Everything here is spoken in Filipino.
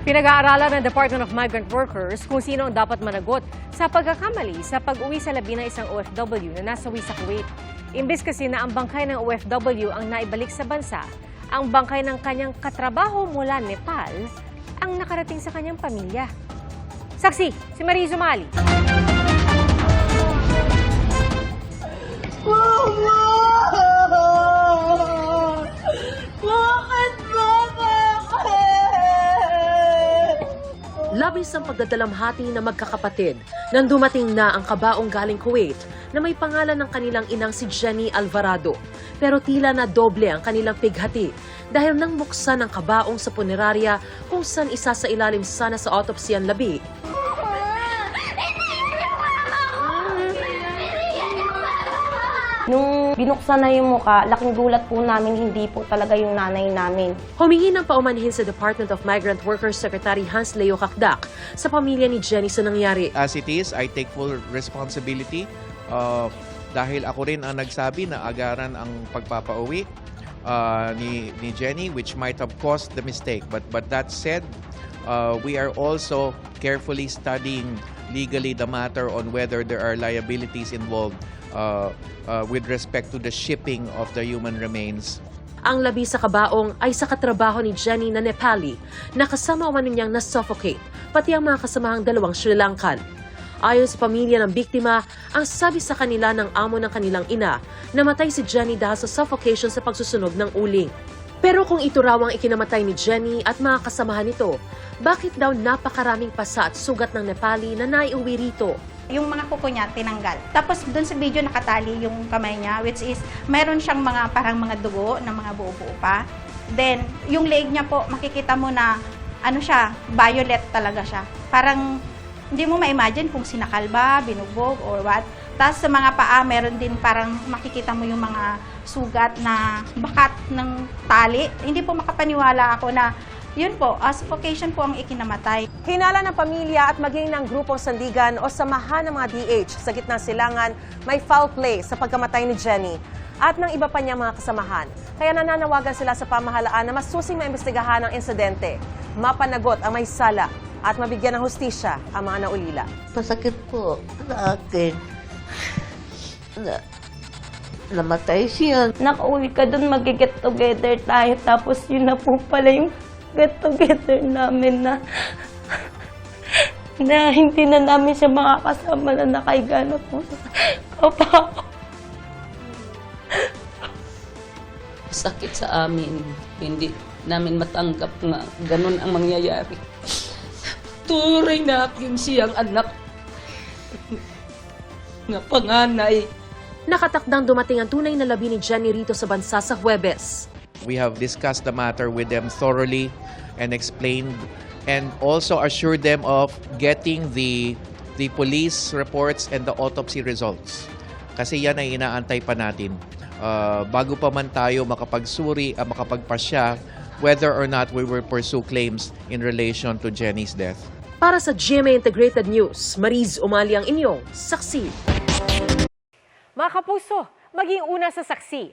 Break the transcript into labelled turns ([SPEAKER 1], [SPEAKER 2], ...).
[SPEAKER 1] Pinag-aaralan ng Department of Migrant Workers kung sino ang dapat managot sa pagkakamali sa pag-uwi sa labi ng isang OFW na nasawi sa Kuwait. Imbes kasi na ang bangkay ng OFW ang naibalik sa bansa, ang bangkay ng kanyang katrabaho mula Nepal ang nakarating sa kanyang pamilya. Saksi, si Marie Zumali.
[SPEAKER 2] Labis ang pagdadalamhati na magkakapatid nang dumating na ang kabaong galing Kuwait na may pangalan ng kanilang inang si Jenny Alvarado. Pero tila na doble ang kanilang pighati dahil nang buksan ang kabaong sa punerarya kung saan isa sa ilalim sana sa autopsy ang labi.
[SPEAKER 3] Nung binuksan na yung muka, laking gulat po namin hindi po talaga yung nanay namin.
[SPEAKER 2] Humingi ng paumanhin sa Department of Migrant Workers Secretary Hans Leo Kakdak sa pamilya ni Jenny sa nangyari.
[SPEAKER 4] As it is, I take full responsibility uh, dahil ako rin ang nagsabi na agaran ang pagpapauwi uh, ni, ni Jenny which might have caused the mistake. But, but that said, uh, we are also carefully studying legally the matter on whether there are liabilities involved uh, uh, with respect to the shipping of the human remains
[SPEAKER 2] Ang labi sa kabaong ay sa katrabaho ni Jenny na Nepali na kasama umano niyang na-suffocate, pati ang mga kasamahang dalawang Sri Lankan. Ayon sa pamilya ng biktima, ang sabi sa kanila ng amo ng kanilang ina, namatay si Jenny dahil sa suffocation sa pagsusunog ng uling. Pero kung ito raw ang ikinamatay ni Jenny at mga kasamahan nito, bakit daw napakaraming pasa at sugat ng Nepali na naiuwi rito?
[SPEAKER 5] Yung mga kuko niya tinanggal. Tapos doon sa video nakatali yung kamay niya which is meron siyang mga parang mga dugo na mga buo-buo pa. Then yung leg niya po makikita mo na ano siya, violet talaga siya. Parang hindi mo ma-imagine kung sinakal ba, binugbog or what. Tapos sa mga paa meron din parang makikita mo yung mga sugat na bakat ng tali. Hindi po makapaniwala ako na yun po, uh, suffocation po ang ikinamatay.
[SPEAKER 6] Hinala ng pamilya at maging ng grupong sandigan o samahan ng mga DH sa gitnang silangan may foul play sa pagkamatay ni Jenny at ng iba pa niyang mga kasamahan. Kaya nananawagan sila sa pamahalaan na mas susing maimbestigahan ang insidente, mapanagot ang may sala at mabigyan ng hustisya ang mga naulila.
[SPEAKER 7] Masakit po sa akin. Na, namatay siya.
[SPEAKER 3] Nakauwi ka doon, mag-get together tayo. Tapos yun na po pala yung get together namin na na hindi na namin siya makakasama na nakaiga na po sa kapa ko.
[SPEAKER 8] sakit sa amin. Hindi namin matanggap nga ganun ang mangyayari. Turing na aking siyang anak nga panganay.
[SPEAKER 2] Nakatakdang dumating ang tunay na labi ni Jenny rito sa bansa sa Huwebes.
[SPEAKER 4] We have discussed the matter with them thoroughly and explained and also assured them of getting the the police reports and the autopsy results. Kasi yan ay inaantay pa natin. Uh, bago pa man tayo makapagsuri, uh, makapagpasya whether or not we will pursue claims in relation to Jenny's death.
[SPEAKER 2] Para sa GMA Integrated News, Mariz Umali ang inyong saksi.
[SPEAKER 1] Mga kapuso, maging una sa saksi.